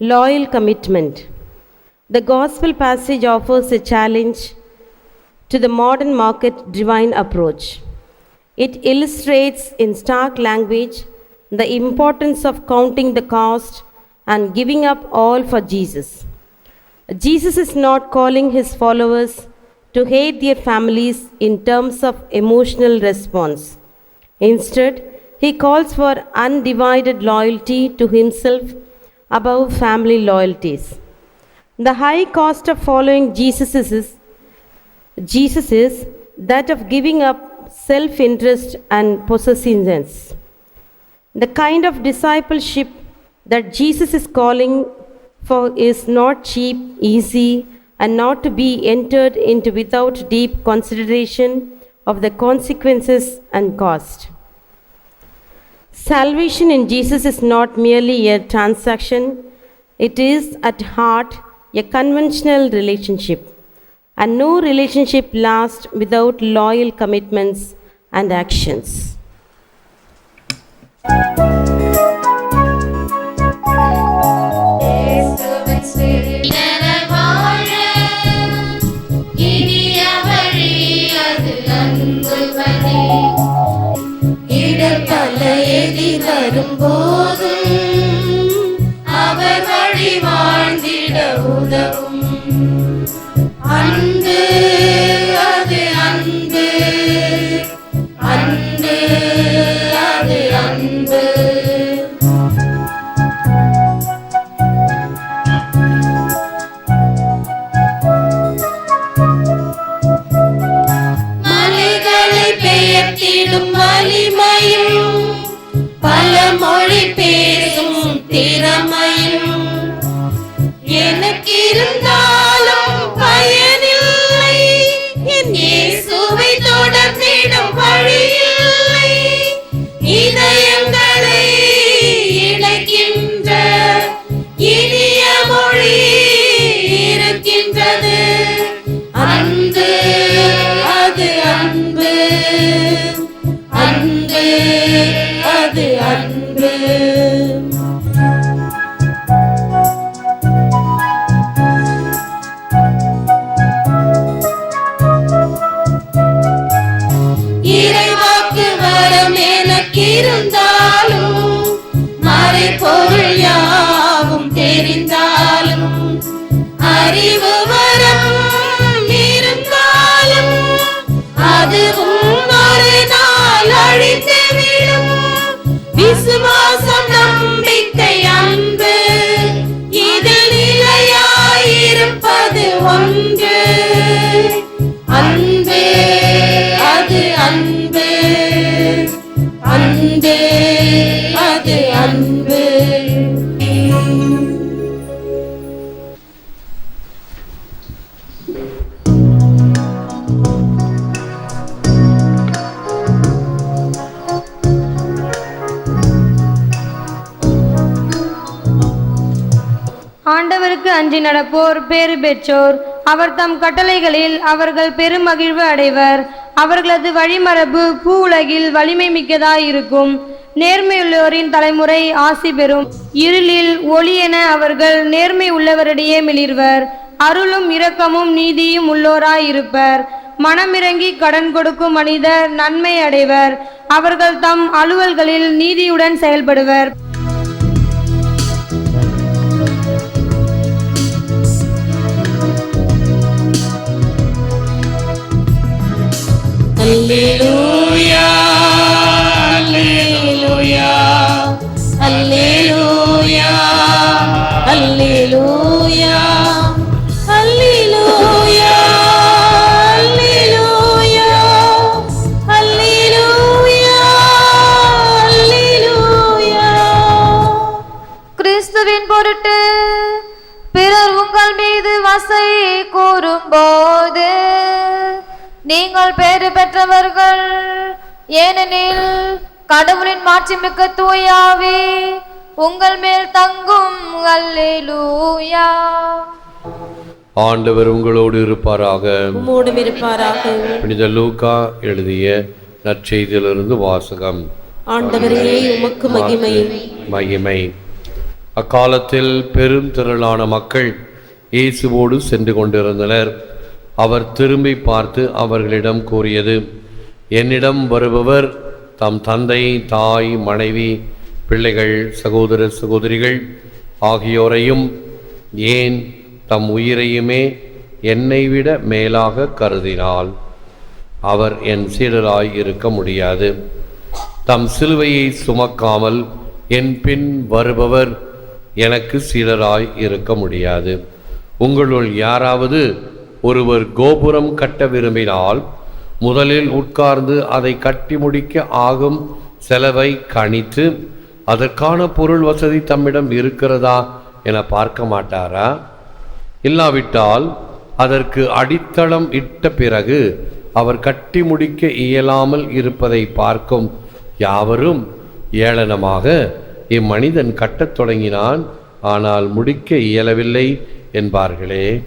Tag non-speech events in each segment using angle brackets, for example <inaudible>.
Loyal commitment. The gospel passage offers a challenge to the modern market divine approach. It illustrates in stark language the importance of counting the cost and giving up all for Jesus. Jesus is not calling his followers to hate their families in terms of emotional response. Instead, he calls for undivided loyalty to himself above family loyalties. The high cost of following Jesus is, Jesus is that of giving up self interest and possessiveness. The kind of discipleship that Jesus is calling for is not cheap, easy, and not to be entered into without deep consideration of the consequences and cost. Salvation in Jesus is not merely a transaction, it is at heart a conventional relationship. And no relationship lasts without loyal commitments and actions. அது அன்பு. நடப்போர் பேறு பெற்றோர். அவர் தம் கட்டளைகளில் அவர்கள் பெருமகிழ்வு அடைவர். அவர்களது வழிமரபு பூ உலகில் வலிமை மிக்கதாயிருக்கும். நேர்மையுள்ளோரின் தலைமுறை ஆசி பெறும். இருளில் ஒளி என அவர்கள் நேர்மை உள்ளவரிடையே மிளிர்வர். அருளும் இரக்கமும் நீதியும் உள்ளோராயிருப்பர். மனமிறங்கி கடன் கொடுக்கும் மனிதர் நன்மை அடைவர். அவர்கள் தம் அலுவல்களில் நீதியுடன் செயல்படுவர். அல்லேலூயா அல்லேலூயா அல்லேலூயா அல்லேலூயா அல்லேலூயா அல்லேலூயா அல்லேலூயா அல்லேலூயா கிறிஸ்துவின் பொருட்டு பிறர் உங்கள் மீது வசை கூறும்போது நீங்கள் பெரு பெற்றவர்கள் ஏனெனில் கடவுளின் மாட்சிமிக்க தூயாவே உங்கள் மேல் தங்கும் அல்லேலூயா. ஆண்டவர் உங்களோடு இருப்பாராக. உம்மோடும் இருப்பாராக. புனித லூக்கா எழுதிய நற்செய்தியிலிருந்து வாசகம். ஆண்டவரே உமக்கு மகிமை. மகிமை. அக்காலத்தில் பெரும் திரளான மக்கள் இயேசுவோடு சென்று கொண்டிருந்தனர். அவர் திரும்பி பார்த்து அவர்களிடம் கூறியது என்னிடம் வருபவர் தம் தந்தை தாய் மனைவி பிள்ளைகள் சகோதர சகோதரிகள் ஆகியோரையும் ஏன் தம் உயிரையுமே என்னை விட மேலாக கருதினால்? அவர் என் சீடராய் இருக்க முடியாது. தம் சிலுவையை சுமக்காமல் என் பின் வருபவர் எனக்கு சீடராய் இருக்க முடியாது. உங்களுள் யாராவது ஒருவர் கோபுரம் கட்ட விரும்பினால் முதலில் உட்கார்ந்து அதை கட்டி முடிக்க ஆகும் செலவை கணித்து அதற்கான பொருள் வசதி தம்மிடம் இருக்கிறதா என பார்க்க மாட்டாரா? இல்லாவிட்டால் அதற்கு அடித்தளம் இட்ட பிறகு அவர் கட்டி முடிக்க இயலாமல் இருப்பதை பார்க்கும் யாவரும் ஏளனமாக இம்மனிதன் கட்டத் தொடங்கினான் ஆனால் முடிக்க இயலவில்லை என்பார்களே.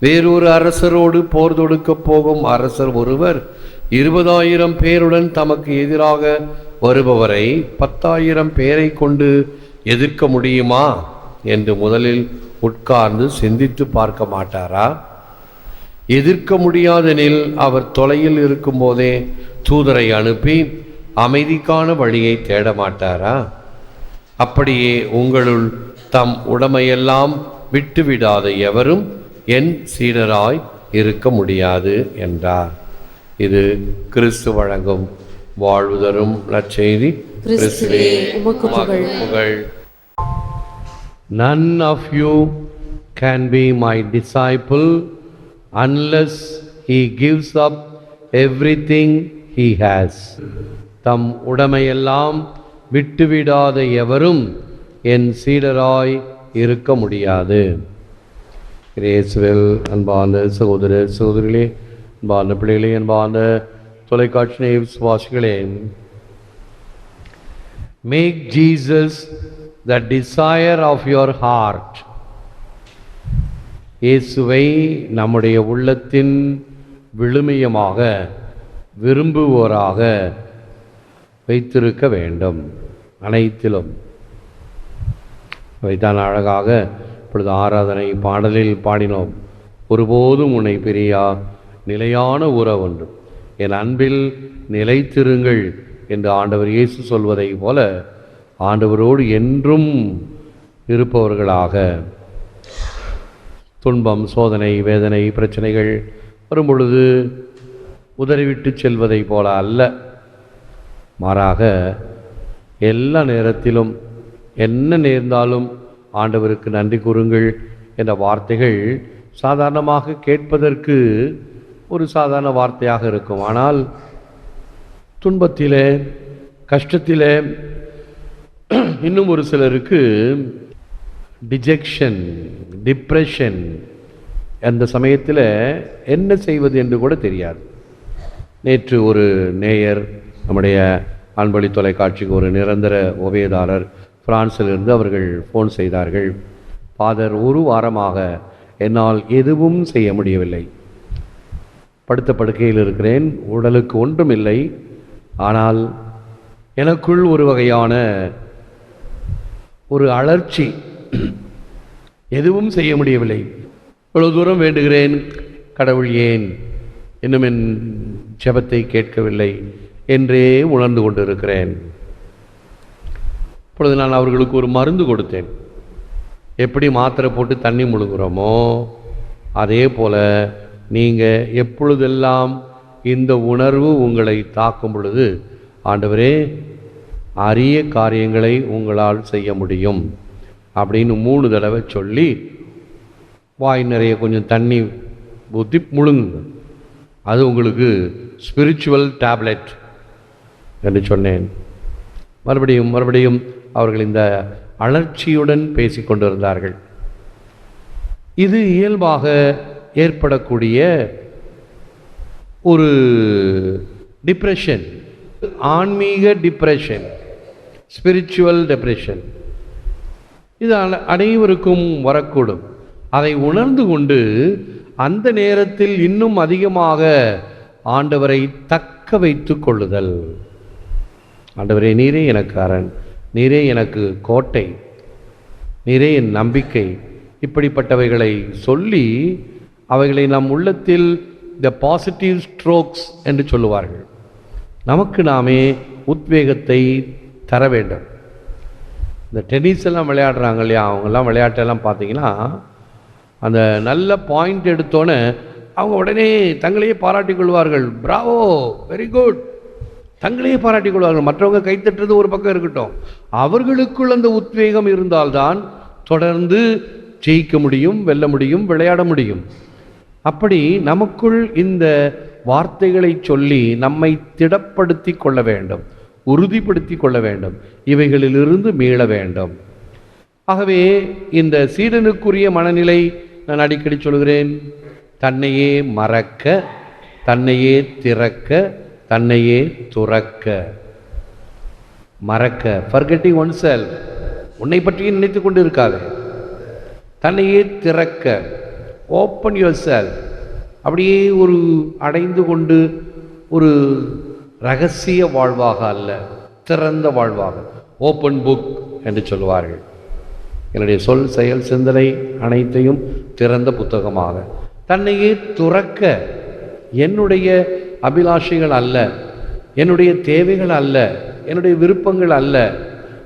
வேறொரு அரசரோடு போர் தொடுக்கப் போகும் அரசர் ஒருவர் இருபதாயிரம் பேருடன் தமக்கு எதிராக வருபவரை பத்தாயிரம் பேரை கொண்டு எதிர்க்க முடியுமா? என்று முதலில் உட்கார்ந்து சிந்தித்து பார்க்க மாட்டாரா? எதிர்க்க முடியாதெனில் அவர் தொலையில் இருக்கும்போதே தூதரை அனுப்பி அமைதிக்கான வழியை தேட மாட்டாரா? அப்படியே உங்களுள் தம் உடமையெல்லாம் விட்டுவிடாத எவரும் என் சீடராய் இருக்க முடியாது என்றார் இது கிறிஸ்து வழங்கும் வாழ்வு தரும் நற்செய்தி கிறிஸ்துவே, புகழ். புகழ் None of you can be my disciple unless he gives up everything he has. தம் உடமையெல்லாம் விட்டுவிடாத எவரும் என் சீடராய் இருக்க முடியாது கிரேசுவில் அன்பான சகோதர சகோதரிகளே அன்பான பிள்ளைகளே அன்பான தொலைக்காட்சி விசுவாசிகளே make Jesus the desire of your heart இயேசுவை நம்முடைய உள்ளத்தின் விழுமியமாக விரும்புவோராக வைத்திருக்க வேண்டும். அனைத்திலும். வைத்தான் அழகாக இப்பொழுது ஆராதனை பாடலில் பாடினோம். ஒருபோதும் உன்னை பிரியா நிலையான உறவொன்று என் அன்பில் நிலைத்திருங்கள் என்று ஆண்டவர் இயேசு சொல்வதைப் போல ஆண்டவரோடு என்றும் இருப்பவர்களாக. துன்பம் சோதனை வேதனை பிரச்சனைகள் வரும் பொழுது உதறிவிட்டு செல்வதைப் போல அல்ல. மாறாக எல்லா நேரத்திலும் என்ன நேர்ந்தாலும் ஆண்டவருக்கு நன்றி கூறுங்கள் என்ற வார்த்தைகள் சாதாரணமாக கேட்பதற்கு ஒரு சாதாரண வார்த்தையாக இருக்கும். ஆனால் துன்பத்திலே கஷ்டத்திலே <clears throat> இன்னும் ஒரு சிலருக்கு டிஜெக்ஷன் டிப்ரெஷன் அந்த சமயத்தில் என்ன செய்வது என்று கூட தெரியாது. நேற்று ஒரு நேயர் நம்முடைய அன்பளி தொலைக்காட்சிக்கு ஒரு நிரந்தர உபயதாரர் பிரான்சிலிருந்து அவர்கள் ஃபோன் செய்தார்கள். ஃபாதர் ஒரு வாரமாக என்னால் எதுவும் செய்ய முடியவில்லை. படுத்த படுக்கையில் இருக்கிறேன். உடலுக்கு ஒன்றும் இல்லை ஆனால் எனக்குள் ஒரு வகையான ஒரு அலர்ச்சி. எதுவும் செய்ய முடியவில்லை. இவ்வளவு தூரம் வேண்டுகிறேன். கடவுள் ஏன் இன்னும் என் ஜெபத்தை கேட்கவில்லை? என்றே உணர்ந்து கொண்டிருக்கிறேன். இப்பொழுது நான் அவர்களுக்கு ஒரு மருந்து கொடுத்தேன். எப்படி மாத்திரை போட்டு தண்ணி முழுங்குறோமோ அதே போல் நீங்கள் எப்பொழுதெல்லாம் இந்த உணர்வு உங்களை தாக்கும் பொழுது ஆண்டவரே அரிய காரியங்களை உங்களால் செய்ய முடியும் அப்படின்னு மூணு தடவை சொல்லி வாய் நிறைய கொஞ்சம் தண்ணி ஊற்றி முழுங்குங்க. அது உங்களுக்கு ஸ்பிரிச்சுவல் டேப்லெட் என்று சொன்னேன். மறுபடியும் மறுபடியும் அவர்கள் இந்த அலர்ச்சியுடன் பேசி கொண்டிருந்தார்கள். இது இயல்பாக ஏற்படக்கூடிய ஒரு டிப்ரெஷன் ஆன்மீக டிப்ரெஷன் ஸ்பிரிச்சுவல் டிப்ரெஷன் இது அனைவருக்கும் வரக்கூடும். அதை உணர்ந்து கொண்டு அந்த நேரத்தில் இன்னும் அதிகமாக ஆண்டவரை தக்க வைத்து கொள்ளுதல். ஆண்டவரே நீரே எனக்காரன். நீரே எனக்கு கோட்டை நீரே என் நம்பிக்கை. இப்படிப்பட்டவைகளை சொல்லி அவைகளை நம் உள்ளத்தில் த பாசிட்டிவ் ஸ்ட்ரோக்ஸ் என்று சொல்லுவார்கள். நமக்கு நாமே உத்வேகத்தை தர வேண்டும். இந்த டென்னிஸ் எல்லாம் விளையாடுறாங்க இல்லையா? அவங்கெல்லாம் விளையாட்டெல்லாம் பார்த்தீங்கன்னா அந்த நல்ல பாயிண்ட் எடுத்தோன்னே அவங்க உடனே தங்களையே பாராட்டி கொள்வார்கள். பிராவோ வெரி குட் தங்களையே பாராட்டிக் கொள்வார்கள். மற்றவங்க கைத்தட்டுறது ஒரு பக்கம் இருக்கட்டும். அவர்களுக்குள் அந்த உத்வேகம் இருந்தால்தான் தொடர்ந்து ஜெயிக்க முடியும் வெல்ல முடியும் விளையாட முடியும். அப்படி நமக்குள் இந்த வார்த்தைகளை சொல்லி நம்மை திடப்படுத்தி கொள்ள வேண்டும் உறுதிப்படுத்தி கொள்ள வேண்டும் இவைகளிலிருந்து மீள வேண்டும். ஆகவே இந்த சீடனுக்குரிய மனநிலை நான் அடிக்கடி சொல்கிறேன். தன்னையே மறக்க தன்னையே திறக்க தன்னையே துறக்க மறக்க ஃபர்கெட்டிங் ஒன் செல் உன்னை பற்றியும் நினைத்து கொண்டு இருக்காதே தன்னையே திறக்க ஓப்பன் யுவர் செல் அப்படியே ஒரு அடைந்து கொண்டு ஒரு ரகசிய வாழ்வாக அல்ல திறந்த வாழ்வாக. ஓப்பன் புக் என்று சொல்வார்கள் என்னுடைய சொல் செயல் சிந்தனை அனைத்தையும் திறந்த புத்தகமாக. தன்னையே துறக்க என்னுடைய அபிலாஷைகள் அல்ல. என்னுடைய தேவைகள் அல்ல. என்னுடைய விருப்பங்கள் அல்ல.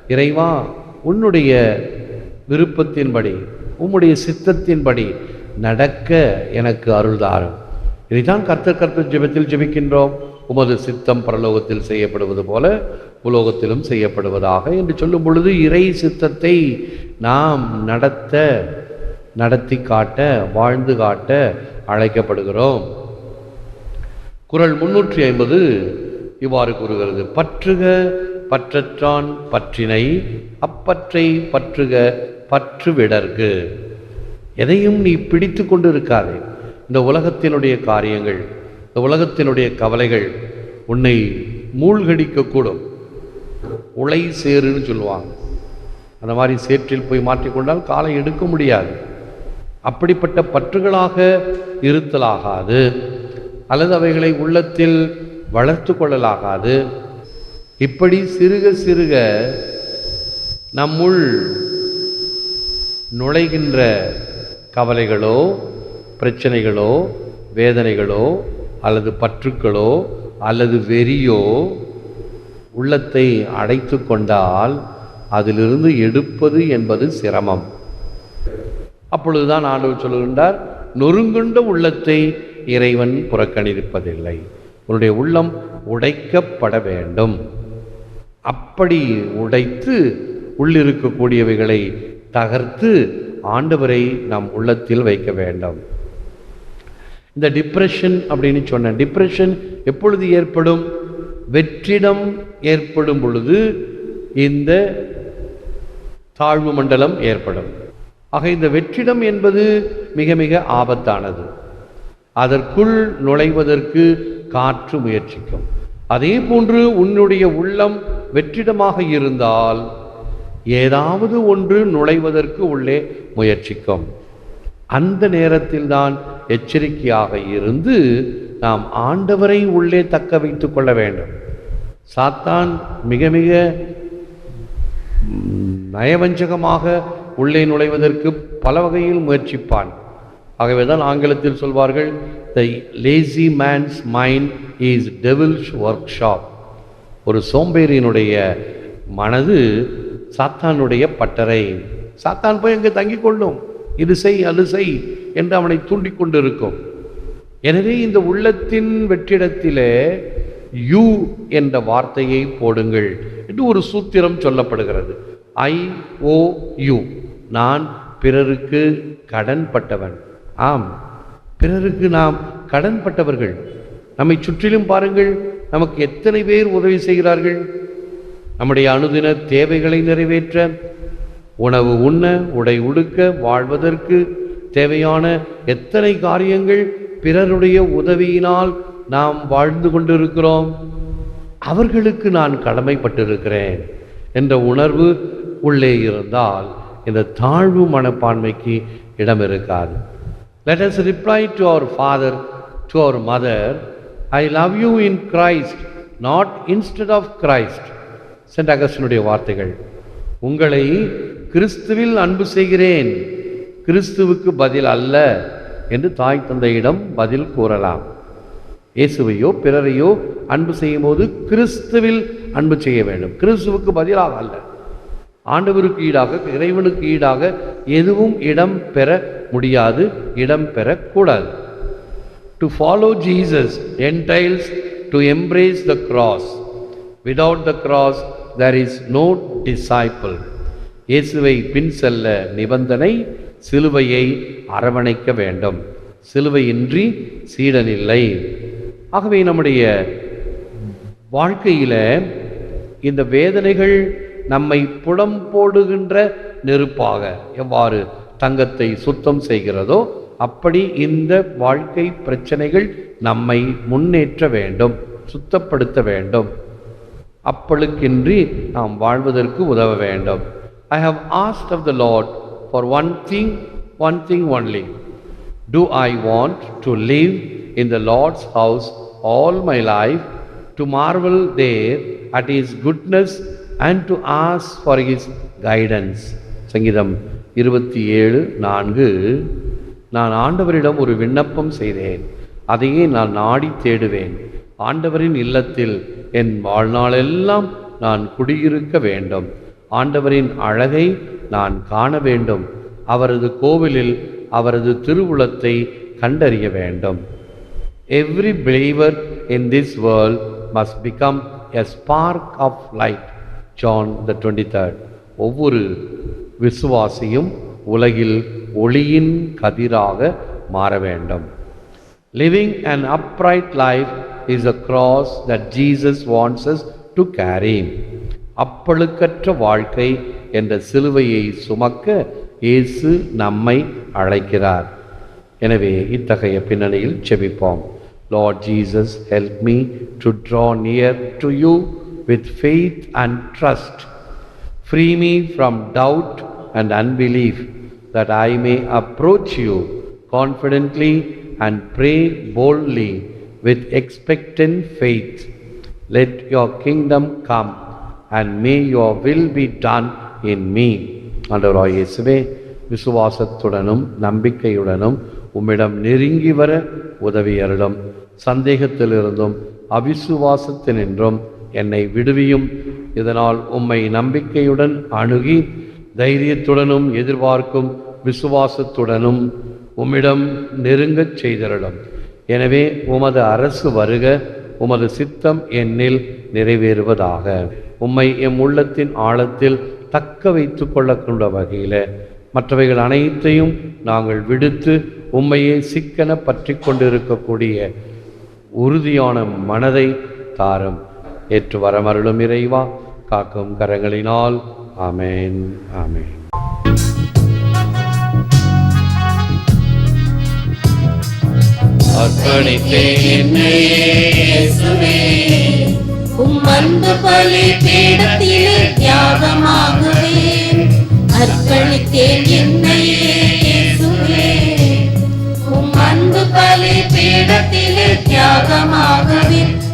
இறைவா உன்னுடைய விருப்பத்தின்படி உம்முடைய சித்தத்தின்படி நடக்க எனக்கு அருள்தாரும் இதைதான் இதைத்தான் கர்த்தர் கர்த்தர் ஜெபத்தில் ஜெபிக்கின்றோம். உமது சித்தம் பரலோகத்தில் செய்யப்படுவது போல உலோகத்திலும் செய்யப்படுவதாக என்று சொல்லும் பொழுது இறை சித்தத்தை நாம் நடத்த நடத்தி காட்ட வாழ்ந்து காட்ட அழைக்கப்படுகிறோம். குரல் முன்னூற்றி ஐம்பது. இவ்வாறு கூறுகிறது. பற்றுக பற்றற்றான் பற்றினை அப்பற்றை பற்றுக பற்று விடர்கு எதையும் நீ பிடித்து கொண்டு இருக்காதே இந்த உலகத்தினுடைய காரியங்கள் இந்த உலகத்தினுடைய கவலைகள் உன்னை மூழ்கடிக்கக்கூடும். உலை சேருன்னு சொல்லுவாங்க. அந்த மாதிரி சேற்றில் போய் மாற்றிக்கொண்டால் காலை எடுக்க முடியாது. அப்படிப்பட்ட பற்றுகளாக இருத்தலாகாது. அல்லது அவைகளை உள்ளத்தில் வளர்த்து கொள்ளலாகாது. இப்படி சிறுக சிறுக நம்முள் நுழைகின்ற கவலைகளோ பிரச்சனைகளோ வேதனைகளோ அல்லது பற்றுக்களோ அல்லது வெறியோ உள்ளத்தை அடைத்து கொண்டால் அதிலிருந்து எடுப்பது என்பது சிரமம். அப்பொழுதுதான் ஆண்டவர் சொல்லுகின்றார் நொறுங்குண்ட உள்ளத்தை இறைவன் புறக்கணிப்பதில்லை. உன்னுடைய உள்ளம் உடைக்கப்பட வேண்டும். அப்படி உடைத்து உள்ளிருக்கக்கூடியவைகளை தகர்த்து ஆண்டவரை நம் உள்ளத்தில் வைக்க வேண்டும். இந்த டிப்ரெஷன் அப்படின்னு சொன்னேன் டிப்ரெஷன் எப்பொழுது ஏற்படும்? வெற்றிடம் ஏற்படும் பொழுது இந்த தாழ்வு மண்டலம் ஏற்படும். ஆக இந்த வெற்றிடம் என்பது மிக மிக ஆபத்தானது. அதற்குள் நுழைவதற்கு காற்று முயற்சிக்கும். அதே போன்று உன்னுடைய உள்ளம் வெற்றிடமாக இருந்தால் ஏதாவது ஒன்று நுழைவதற்கு உள்ளே முயற்சிக்கும். அந்த நேரத்தில் தான் எச்சரிக்கையாக இருந்து நாம் ஆண்டவரை உள்ளே தக்க வைத்து கொள்ள வேண்டும். சாத்தான் மிக மிக நயவஞ்சகமாக உள்ளே நுழைவதற்கு பல வகையில் முயற்சிப்பான். ஆகவே தான் ஆங்கிலத்தில் சொல்வார்கள் the lazy man's mind is devil's workshop ஒரு சோம்பேறியினுடைய மனது சாத்தானுடைய பட்டறை. சாத்தான் போய் அங்கே தங்கிக் கொள்ளும். இது செய் அது செய் என்று அவனை தூண்டிக்கொண்டிருக்கும் எனவே இந்த உள்ளத்தின் வெற்றிடத்திலே யூ என்ற வார்த்தையை போடுங்கள் என்று ஒரு சூத்திரம் சொல்லப்படுகிறது. ஐ ஓ யூ நான் பிறருக்கு கடன்பட்டவன். ஆம் பிறருக்கு நாம் கடன்பட்டவர்கள். நம்மை சுற்றிலும் பாருங்கள் நமக்கு எத்தனை பேர் உதவி செய்கிறார்கள். நம்முடைய அனுதின தேவைகளை நிறைவேற்ற உணவு உண்ண உடை உடுக்க வாழ்வதற்கு தேவையான எத்தனை காரியங்கள் பிறருடைய உதவியினால் நாம் வாழ்ந்து கொண்டிருக்கிறோம். அவர்களுக்கு நான் கடமைப்பட்டிருக்கிறேன் என்ற உணர்வு உள்ளே இருந்தால் இந்த தாழ்வு மனப்பான்மைக்கு இடம் இருக்காது let us reply to our father to our mother I love you in Christ not instead of Christ saint அகஸ்டினுடைய வார்த்தைகள் உங்களை கிறிஸ்துவில் அன்பு செய்கிறேன் கிறிஸ்துவுக்கு பதில் அல்ல என்று தாய் தந்தையிடம் பதில் கூறலாம். இயேசுவையோ பிறரையோ அன்பு செய்யும் போது கிறிஸ்துவில் அன்பு செய்ய வேண்டும். கிறிஸ்துவுக்கு பதிலாக அல்ல. ஆண்டவருக்கு ஈடாக இறைவனுக்கு ஈடாக எதுவும் இடம் பெற முடியாது இடம் பெறக்கூடாது to follow Jesus entails to embrace the cross without the cross there is no disciple. இயேசுவை பின் செல்ல நிபந்தனை சிலுவையை அரவணைக்க வேண்டும். சிலுவையின்றி சீடனில்லை. ஆகவே நம்முடைய வாழ்க்கையில் இந்த வேதனைகள் நம்மை புடம் போடுகின்ற நெருப்பாக எவ்வாறு தங்கத்தை சுத்தம் செய்கிறதோ அப்படி இந்த வாழ்க்கை பிரச்சனைகள் நம்மை முன்னேற்ற வேண்டும் சுத்தப்படுத்த வேண்டும். அப்பளுக்கின்றி நாம் வாழ்வதற்கு உதவ வேண்டும். I have asked of the Lord for one thing one thing only do I want to live in the Lord's house all my life to marvel there at is goodness and to ask for his guidance சங்கீதம் இருபத்தி ஏழு நான்கு. நான் ஆண்டவரிடம் ஒரு விண்ணப்பம் செய்தேன். அதையே நான் நாடி தேடுவேன். ஆண்டவரின் இல்லத்தில் என் வாழ்நாளெல்லாம் நான் குடியிருக்க வேண்டும். ஆண்டவரின் அழகை நான் காண வேண்டும். அவரது கோவிலில் அவரது திருவுளத்தை கண்டறிய வேண்டும். Every believer in this world must become a spark of light John the twenty third ஒவ்வொரு விசுவாசியும் உலகில் ஒளியின் கதிராக மாற வேண்டும். Living and upright life is a cross that Jesus wants to carry அப்பழுக்கற்ற வாழ்க்கை என்ற சிலுவையை சுமக்க இயேசு நம்மை அழைக்கிறார். எனவே இத்தகைய பின்னணியில் செபிப்போம். Lord Jesus help me to draw near to you with faith and trust Free me from doubt and unbelief, that I may approach you confidently and pray boldly with expectant faith. Let your kingdom come and may your will be done in me. ஆண்டவராய் இயேசுவே விசுவாசத்துடனும் நம்பிக்கையுடனும் உம்மிடம் நெருங்கி வர உதவி அருளும் சந்தேகத்திலிருந்தும் அவிசுவாசத்தினின்றும் என்னை விடுவியும். இதனால் உம்மை நம்பிக்கையுடன் அணுகி தைரியத்துடனும் எதிர்பார்க்கும் விசுவாசத்துடனும் உம்மிடம் நெருங்கச் செய்தருளும். எனவே உமது அரசு வருக உமது சித்தம் என்னில் நிறைவேறுவதாக. உம்மை எம் உள்ளத்தின் ஆழத்தில் தக்க வைத்து கொள்ளக்கூடிய வகையில் மற்றவைகள் அனைத்தையும் நாங்கள் விடுத்து உம்மையே சிக்கன பற்றி கொண்டிருக்கக்கூடிய உறுதியான மனதை தாரும். ஏற்று வரமருளும் இறைவா காக்கும் கரங்களினால். ஆமேன் ஆமேன். அர்ப்பணித்தேன் என்னையே உம் அன்பு பலி பீடத்திலே தியாகமாகுவேன். அர்ப்பணித்தேன் என்னையே இயேசுவே. உம் அன்பு பலி பீடத்திலே தியாகமாகவேன்.